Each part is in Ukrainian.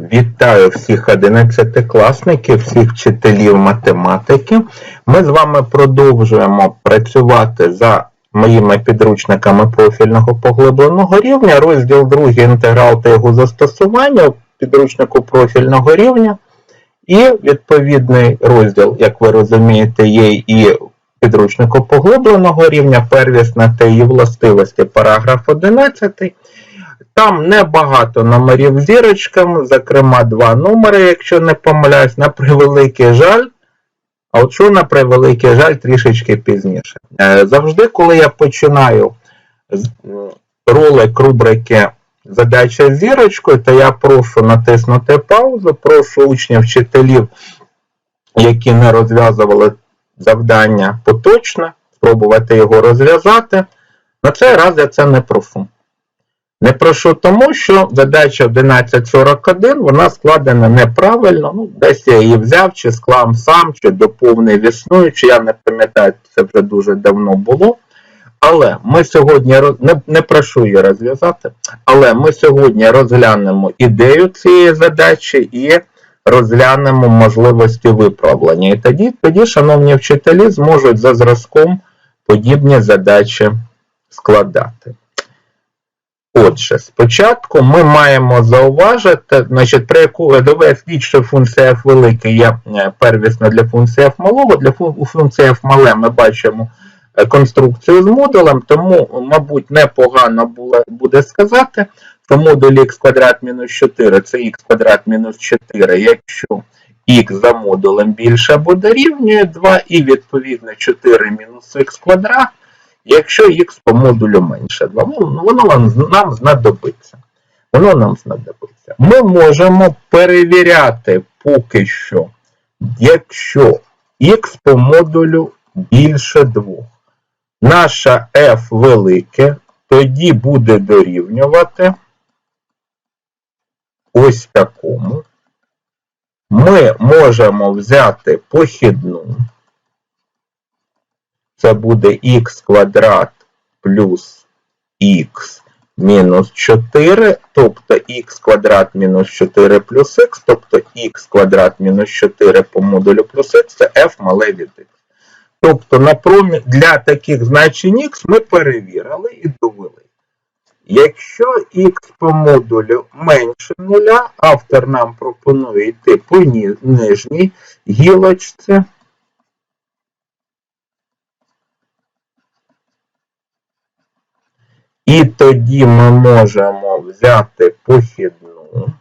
Вітаю всіх одинадцятикласників, всіх вчителів математики. Ми з вами продовжуємо працювати за моїми підручниками профільного поглибленого рівня. Розділ 2 інтеграл та його застосування у підручнику профільного рівня. І відповідний розділ, як ви розумієте, є і підручнику поглибленого рівня, первісна та її властивості, параграф 11. Там небагато номерів зірочками, зокрема два номери, якщо не помиляюсь, на превеликий жаль. А от що на превеликий жаль трішечки пізніше. Е, Завжди, коли я починаю ролик рубрики Задача з зірочкою, то я прошу натиснути паузу, прошу учнів, вчителів, які не розв'язували завдання поточне, спробувати його розв'язати. На цей раз я це не прошу. Не прошу тому, що задача 1141 вона складена неправильно. Ну, десь я її взяв, чи склав сам, чи доповнив існуючи, я не пам'ятаю, це вже дуже давно було. Але ми сьогодні не, не прошу її розв'язати, але ми сьогодні розглянемо ідею цієї задачі і розглянемо можливості виправлення. І тоді, тоді, шановні вчителі, зможуть за зразком подібні задачі складати. Отже, спочатку ми маємо зауважити, значить, при яку довести, що функція f велика є е, первісна для функції f малого. Для функції f мале ми бачимо е, конструкцію з модулем, тому, мабуть, непогано буде сказати, що модуль х квадрат мінус 4 це х квадрат мінус 4, якщо х за модулем більше або дорівнює 2, і відповідно 4 мінус х квадрат якщо х по модулю менше 2. Ну, Воно нам, нам знадобиться. Воно нам знадобиться. Ми можемо перевіряти поки що, якщо х по модулю більше 2. Наша f велике тоді буде дорівнювати ось такому. Ми можемо взяти похідну це буде х квадрат плюс х мінус 4, тобто х квадрат мінус 4 плюс х, тобто х квадрат мінус 4 по модулю плюс х, це f мале від х. Тобто на промі... для таких значень х ми перевірили і довели. Якщо х по модулю менше нуля, автор нам пропонує йти по нижній гілочці. І тоді ми можемо взяти похідну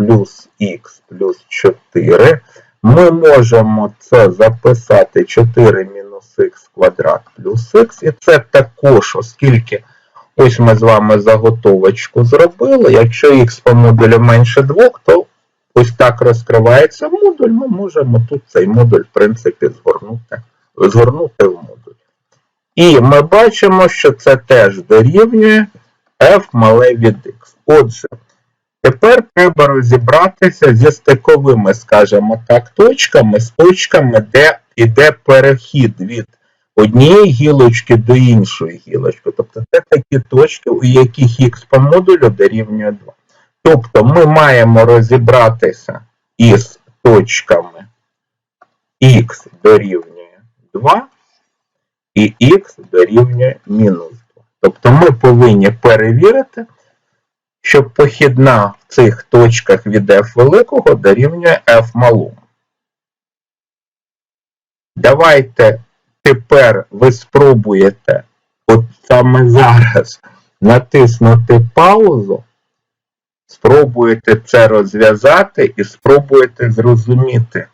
плюс х плюс 4. Ми можемо це записати 4 мінус х квадрат плюс х. І це також, оскільки ось ми з вами заготовочку зробили. Якщо х по модулю менше 2, то ось так розкривається модуль. Ми можемо тут цей модуль, в принципі, згорнути, згорнути в модуль. І ми бачимо, що це теж дорівнює f мале від x. Отже, тепер треба розібратися зі стиковими, скажімо так, точками, з точками, де йде перехід від однієї гілочки до іншої гілочки. Тобто це такі точки, у яких х по модулю дорівнює 2. Тобто ми маємо розібратися із точками х дорівнює 2 і х дорівнює мінус 2. Тобто ми повинні перевірити, що похідна в цих точках від f великого дорівнює f малому. Давайте тепер ви спробуєте от саме зараз натиснути паузу, спробуєте це розв'язати і спробуєте зрозуміти,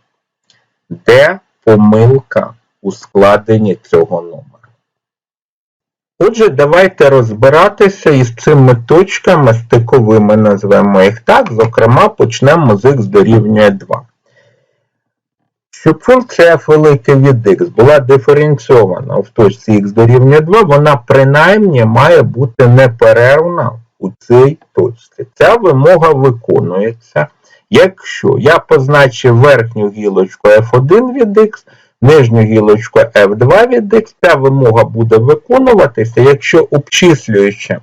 де помилка у складенні цього номера. Отже, давайте розбиратися із цими точками стиковими, назвемо їх так, зокрема, почнемо з х дорівнює 2. Щоб функція f велике від x була диференційована в точці x дорівнює 2, вона принаймні має бути неперервна у цій точці. Ця вимога виконується, якщо я позначив верхню гілочку f1 від x, нижню гілочку f2 від x, ця вимога буде виконуватися, якщо обчислюючи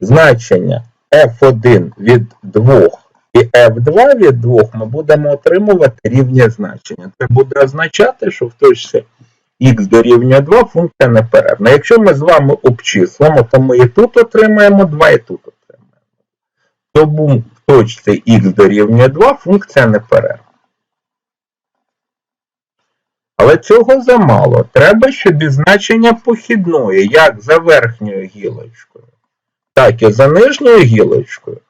значення f1 від 2 і f2 від 2 ми будемо отримувати рівні значення. Це буде означати, що в точці x дорівнює 2 функція неперервна. Якщо ми з вами обчислимо, то ми і тут отримаємо 2, і тут отримаємо. Тому в точці x дорівнює 2 функція неперервна. Цього замало. Треба, щоб і значення похідної, як за верхньою гілочкою, так і за нижньою гілочкою.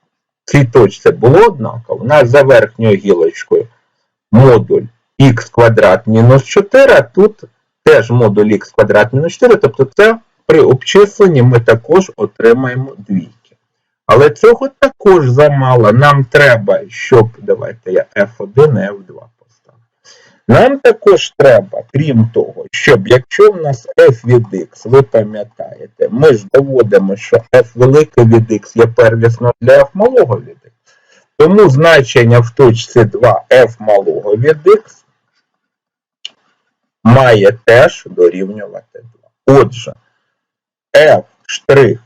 Цій точці було однаково. У нас за верхньою гілочкою модуль х квадрат мінус 4, а тут теж модуль х квадрат мінус 4, тобто це при обчисленні ми також отримаємо двійки. Але цього також замало. Нам треба, щоб, давайте я F1 і F2 поставлю. Нам також треба, крім того, щоб якщо в нас f від x, ви пам'ятаєте, ми ж доводимо, що f велике від x є первісно для f малого від x. Тому значення в точці 2 f малого від x має теж дорівнювати 2. Отже, f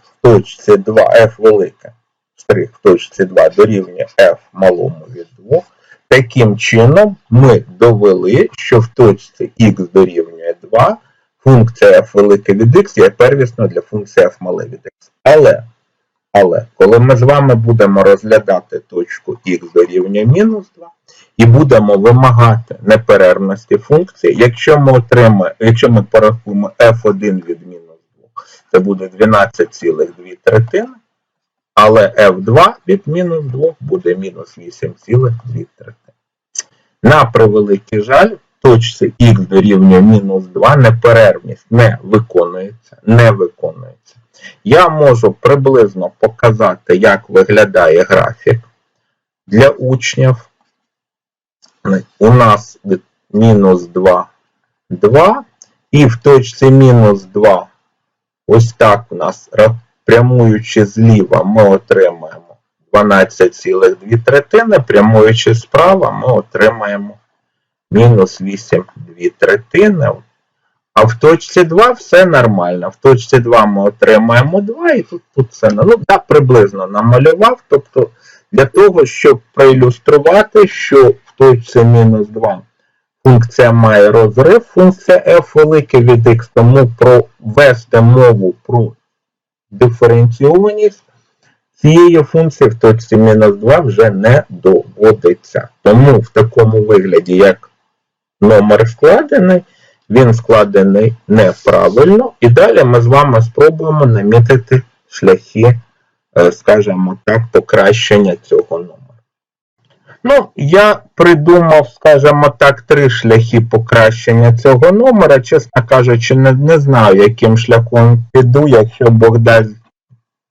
в точці 2, f велике штрих в точці 2 дорівнює f малому від 2. Таким чином, ми довели, що в точці x дорівнює 2, функція f велике від x є первісно для функції f мале від x. Але, але, коли ми з вами будемо розглядати точку x дорівнює мінус 2, і будемо вимагати неперервності функції, якщо ми отримаємо, якщо ми порахуємо f1 від мінус 2, це буде 12,2 третини, але f2 від мінус 2 буде мінус 8,2 третини. На превеликий жаль, точці х дорівнює мінус 2 неперервність не виконується, не виконується. Я можу приблизно показати, як виглядає графік для учнів. У нас мінус 2, 2, і в точці мінус 2, ось так у нас прямуючи зліва, ми отримаємо 12,2 третини, прямуючи справа, ми отримаємо мінус 8,2 третини. А в точці 2 все нормально. В точці 2 ми отримаємо 2 і тут, тут все. Ну, так, приблизно намалював. Тобто, для того, щоб проілюструвати, що в точці мінус 2 функція має розрив, функція f велике від x, тому провести мову про диференційованість цієї функції в точці мінус 2 вже не доводиться. Тому в такому вигляді, як номер складений, він складений неправильно. І далі ми з вами спробуємо намітити шляхи, е, скажімо так, покращення цього номера. Ну, я придумав, скажімо так, три шляхи покращення цього номера. Чесно кажучи, не, не знаю, яким шляхом піду, якщо Бог дасть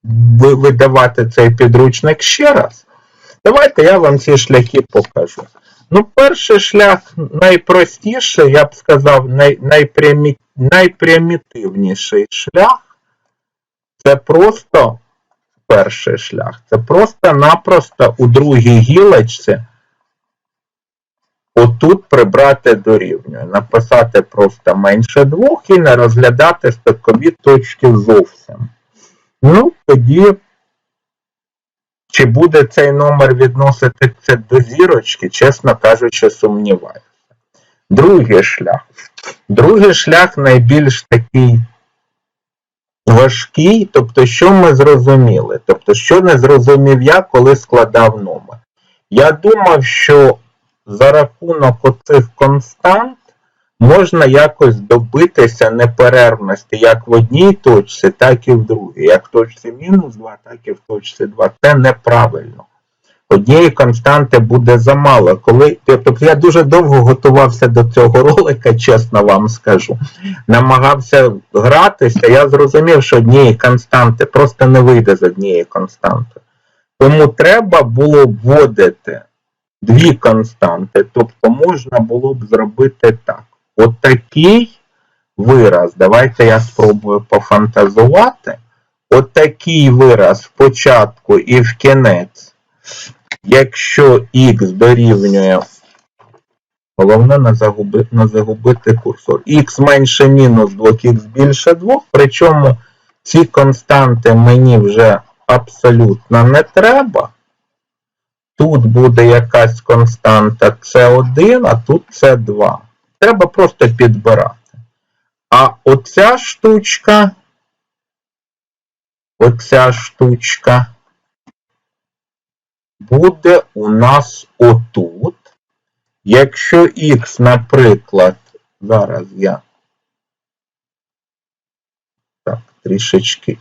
видавати цей підручник ще раз. Давайте я вам ці шляхи покажу. Ну, перший шлях найпростіший, я б сказав, най, найпрямі, найпрямітивніший шлях. Це просто перший шлях. Це просто-напросто у другій гілочці отут прибрати дорівнює. Написати просто менше двох і не розглядати стикові точки зовсім. Ну, тоді, чи буде цей номер відноситися до зірочки, чесно кажучи, сумніваюся. Другий шлях. Другий шлях найбільш такий важкий, тобто, що ми зрозуміли? Тобто, що не зрозумів я, коли складав номер. Я думав, що за рахунок оцих констант можна якось добитися неперервності як в одній точці, так і в другій. Як в точці мінус 2, так і в точці 2. Це неправильно. Однієї константи буде замало. Коли, Тобто я дуже довго готувався до цього ролика, чесно вам скажу. Намагався гратися, я зрозумів, що однієї константи просто не вийде з однієї константи. Тому треба було вводити дві константи. Тобто можна було б зробити так. Отакий вираз, давайте я спробую пофантазувати. Отакий вираз в початку і в кінець, якщо х дорівнює, головне не загубити, не загубити курсор. х менше мінус 2, х більше 2, причому ці константи мені вже абсолютно не треба. Тут буде якась константа С1, а тут С2. Треба просто підбирати. А оця штучка, оця штучка буде у нас отут. Якщо х, наприклад, зараз я так, трішечки.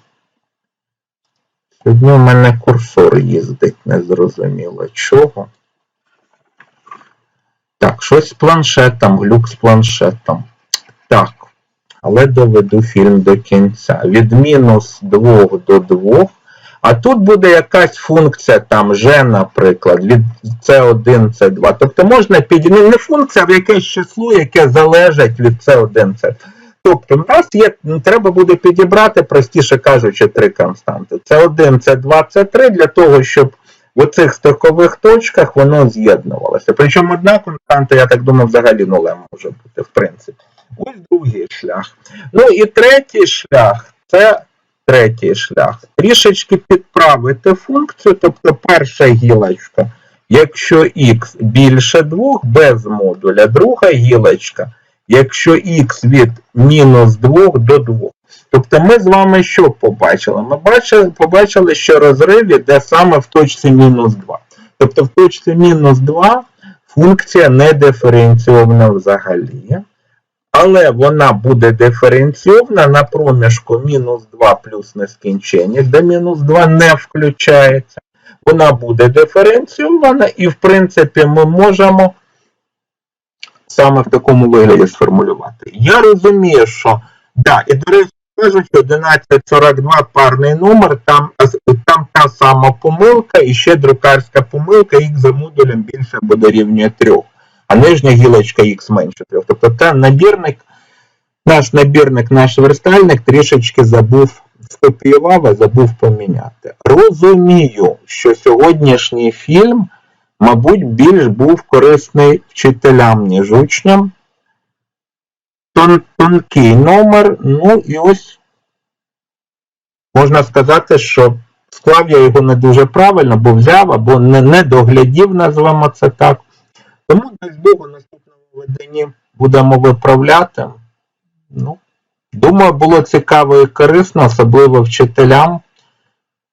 Сьогодні у мене курсор їздить, незрозуміло чого. Так, щось з планшетом, глюк з планшетом. Так, але доведу фільм до кінця. Від мінус 2 до 2. А тут буде якась функція, там G, наприклад, від C1, C2. Тобто можна підійти, не функція, а якесь число, яке залежить від C1, C2. Тобто, в нас є, треба буде підібрати, простіше кажучи, три константи. Це 1, це 2, це 3, для того, щоб в оцих стикових точках воно з'єднувалося. Причому одна константа, я так думаю, взагалі нулем може бути, в принципі. Ось другий шлях. Ну і третій шлях це третій шлях. Трішечки підправити функцію, тобто перша гілочка, якщо х більше 2 без модуля, друга гілочка якщо х від мінус 2 до 2. Тобто ми з вами що побачили? Ми бачили, побачили, що розрив іде саме в точці мінус 2. Тобто в точці мінус 2 функція не диференційована взагалі. Але вона буде диференційована на проміжку мінус 2 плюс нескінчення, де мінус 2 не включається. Вона буде диференційована і, в принципі, ми можемо саме в такому вигляді сформулювати. Я розумію, що да, і до речі, кажуть, 1142 парний номер, там, там та сама помилка і ще друкарська помилка, їх за модулем більше буде рівнює 3, а нижня гілочка х менше 3. Тобто та набірник, наш набірник, наш верстальник трішечки забув скопіював, а забув поміняти. Розумію, що сьогоднішній фільм мабуть, більш був корисний вчителям, ніж учням. Тон, тонкий номер, ну і ось можна сказати, що склав я його не дуже правильно, бо взяв або не, не доглядів, назвемо це так. Тому дасть Богу в наступному виданні будемо виправляти. Ну, Думаю, було цікаво і корисно, особливо вчителям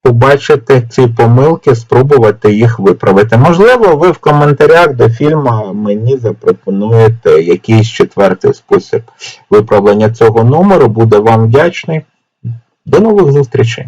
побачити ці помилки, спробувати їх виправити. Можливо, ви в коментарях до фільму мені запропонуєте якийсь четвертий спосіб виправлення цього номеру. Буду вам вдячний. До нових зустрічей!